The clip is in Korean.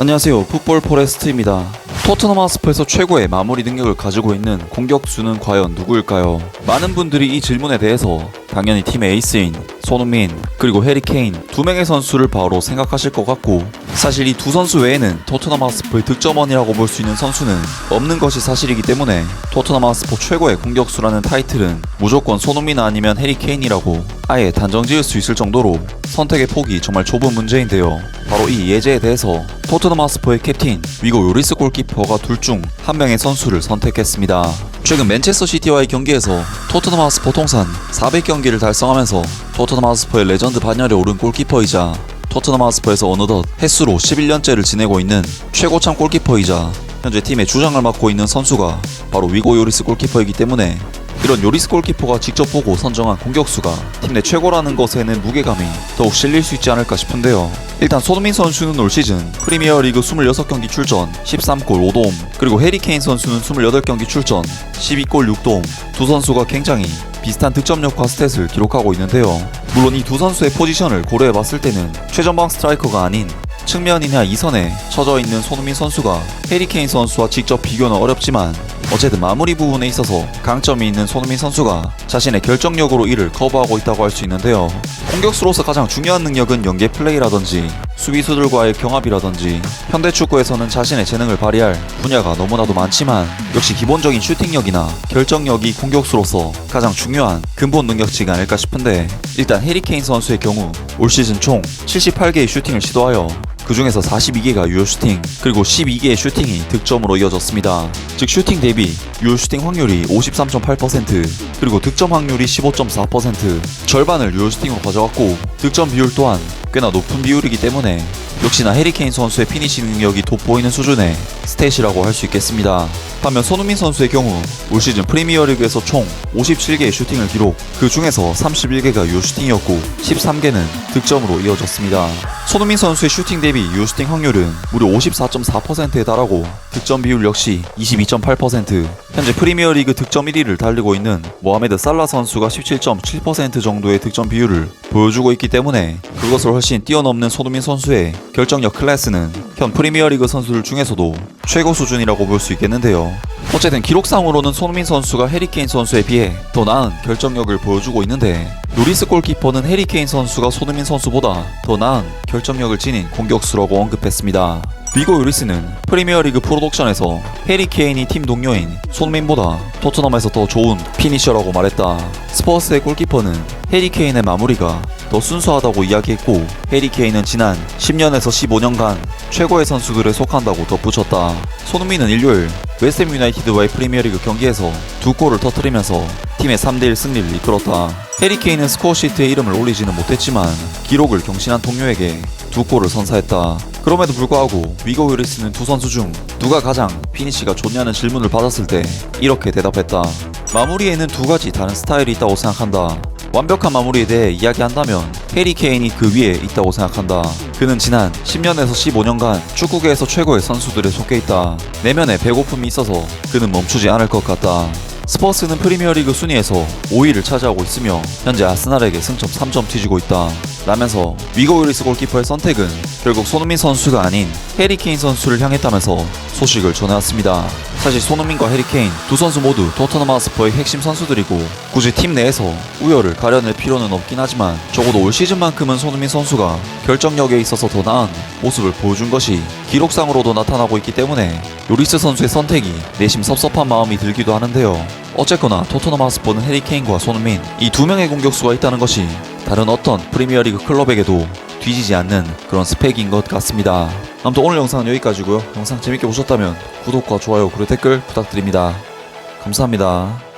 안녕하세요. 풋볼 포레스트입니다. 토트넘 하스퍼에서 최고의 마무리 능력을 가지고 있는 공격수는 과연 누구일까요? 많은 분들이 이 질문에 대해서 당연히 팀의 에이스인 손흥민 그리고 해리 케인 두 명의 선수를 바로 생각하실 것 같고 사실 이 두 선수 외에는 토트넘 하스퍼의 득점원이라고 볼 수 있는 선수는 없는 것이 사실이기 때문에 토트넘 하스퍼 최고의 공격수라는 타이틀은 무조건 손흥민 아니면 해리 케인이라고 아예 단정 지을 수 있을 정도로 선택의 폭이 정말 좁은 문제인데요. 바로 이 예제에 대해서 토트넘 하스퍼의 캡틴 위고 요리스 골키퍼가 둘 중 한 명의 선수를 선택했습니다. 최근 맨체스터 시티와의 경기에서 토트넘 하스퍼 통산 400경기를 달성하면서 토트넘 하스퍼의 레전드 반열에 오른 골키퍼이자 토트넘 하스퍼에서 어느덧 횟수로 11년째를 지내고 있는 최고참 골키퍼이자 현재 팀의 주장을 맡고 있는 선수가 바로 위고 요리스 골키퍼이기 때문에 이런 요리스 골키퍼가 직접 보고 선정한 공격수가 팀 내 최고라는 것에는 무게감이 더욱 실릴 수 있지 않을까 싶은데요. 일단 손흥민 선수는 올 시즌 프리미어 리그 26경기 출전 13골 5도움 그리고 해리 케인 선수는 28경기 출전 12골 6도움 두 선수가 굉장히 비슷한 득점력과 스탯을 기록하고 있는데요. 물론 이 두 선수의 포지션을 고려해 봤을 때는 최전방 스트라이커가 아닌 측면이나 이선에 처져 있는 손흥민 선수가 해리 케인 선수와 직접 비교는 어렵지만 어쨌든 마무리 부분에 있어서 강점이 있는 손흥민 선수가 자신의 결정력으로 이를 커버하고 있다고 할 수 있는데요. 공격수로서 가장 중요한 능력은 연계 플레이라든지 수비수들과의 경합이라든지 현대 축구에서는 자신의 재능을 발휘할 분야가 너무나도 많지만 역시 기본적인 슈팅력이나 결정력이 공격수로서 가장 중요한 근본 능력치가 아닐까 싶은데 일단 해리 케인 선수의 경우 올 시즌 총 78개의 슈팅을 시도하여 그 중에서 42개가 유효 슈팅, 그리고 12개의 슈팅이 득점으로 이어졌습니다. 즉 슈팅 대비 유효 슈팅 확률이 53.8%, 그리고 득점 확률이 15.4%, 절반을 유효 슈팅으로 가져갔고 득점 비율 또한 꽤나 높은 비율이기 때문에 역시나 해리케인 선수의 피니시 능력이 돋보이는 수준의 스탯이라고 할 수 있겠습니다. 반면 손흥민 선수의 경우 올 시즌 프리미어리그에서 총 57개의 슈팅을 기록, 그 중에서 31개가 유효 슈팅이었고 13개는 득점으로 이어졌습니다. 손흥민 선수의 슈팅 대비 유효 슈팅 확률은 무려 54.4%에 달하고 득점 비율 역시 22.8%, 현재 프리미어리그 득점 1위를 달리고 있는 모하메드 살라 선수가 17.7% 정도의 득점 비율을 보여주고 있기 때문에 그것을 훨씬 뛰어넘는 손흥민 선수의 결정력 클래스는 현 프리미어리그 선수들 중에서도 최고 수준이라고 볼 수 있겠는데요. 어쨌든 기록상으로는 손흥민 선수가 해리케인 선수에 비해 더 나은 결정력을 보여주고 있는데 노리스 골키퍼는 해리케인 선수가 손흥민 선수보다 더 나은 결정력을 지닌 공격수라고 언급했습니다. 비고 요리스는 프리미어리그 프로덕션에서 해리 케인이 팀 동료인 손민보다 토트넘에서 더 좋은 피니셔라고 말했다. 스퍼스의 골키퍼는 해리 케인의 마무리가 더 순수하다고 이야기했고 해리 케인은 지난 10년에서 15년간 최고의 선수들에 속한다고 덧붙였다. 손흥민은 일요일 웨스템 유나이티드와의 프리미어리그 경기에서 두 골을 터뜨리면서 팀의 3대1 승리를 이끌었다. 해리 케인은 스코어 시트에 이름을 올리지는 못했지만 기록을 경신한 동료에게 두 골을 선사했다. 그럼에도 불구하고 위고 요리스는 두 선수 중 누가 가장 피니시가 좋냐는 질문을 받았을 때 이렇게 대답했다. 마무리에는 두 가지 다른 스타일이 있다고 생각한다. 완벽한 마무리에 대해 이야기한다면 해리 케인이 그 위에 있다고 생각한다. 그는 지난 10년에서 15년간 축구계에서 최고의 선수들에 속해 있다. 내면에 배고픔이 있어서 그는 멈추지 않을 것 같다. 스퍼스는 프리미어리그 순위에서 5위를 차지하고 있으며 현재 아스날에게 승점 3점 뒤지고 있다. 라면서 위고 요리스 골키퍼의 선택은 결국 손흥민 선수가 아닌 해리 케인 선수를 향했다면서 소식을 전해왔습니다. 사실 손흥민과 해리 케인 두 선수 모두 토트넘 하스퍼의 핵심 선수들이고 굳이 팀 내에서 우열을 가려낼 필요는 없긴 하지만 적어도 올 시즌만큼은 손흥민 선수가 결정력에 있어서 더 나은 모습을 보여준 것이 기록상으로도 나타나고 있기 때문에 요리스 선수의 선택이 내심 섭섭한 마음이 들기도 하는데요. 어쨌거나 토트넘 하스퍼는 해리 케인과 손흥민 이 두 명의 공격수가 있다는 것이 다른 어떤 프리미어리그 클럽에게도 뒤지지 않는 그런 스펙인 것 같습니다. 아무튼 오늘 영상은 여기까지고요. 영상 재밌게 보셨다면 구독과 좋아요 그리고 댓글 부탁드립니다. 감사합니다.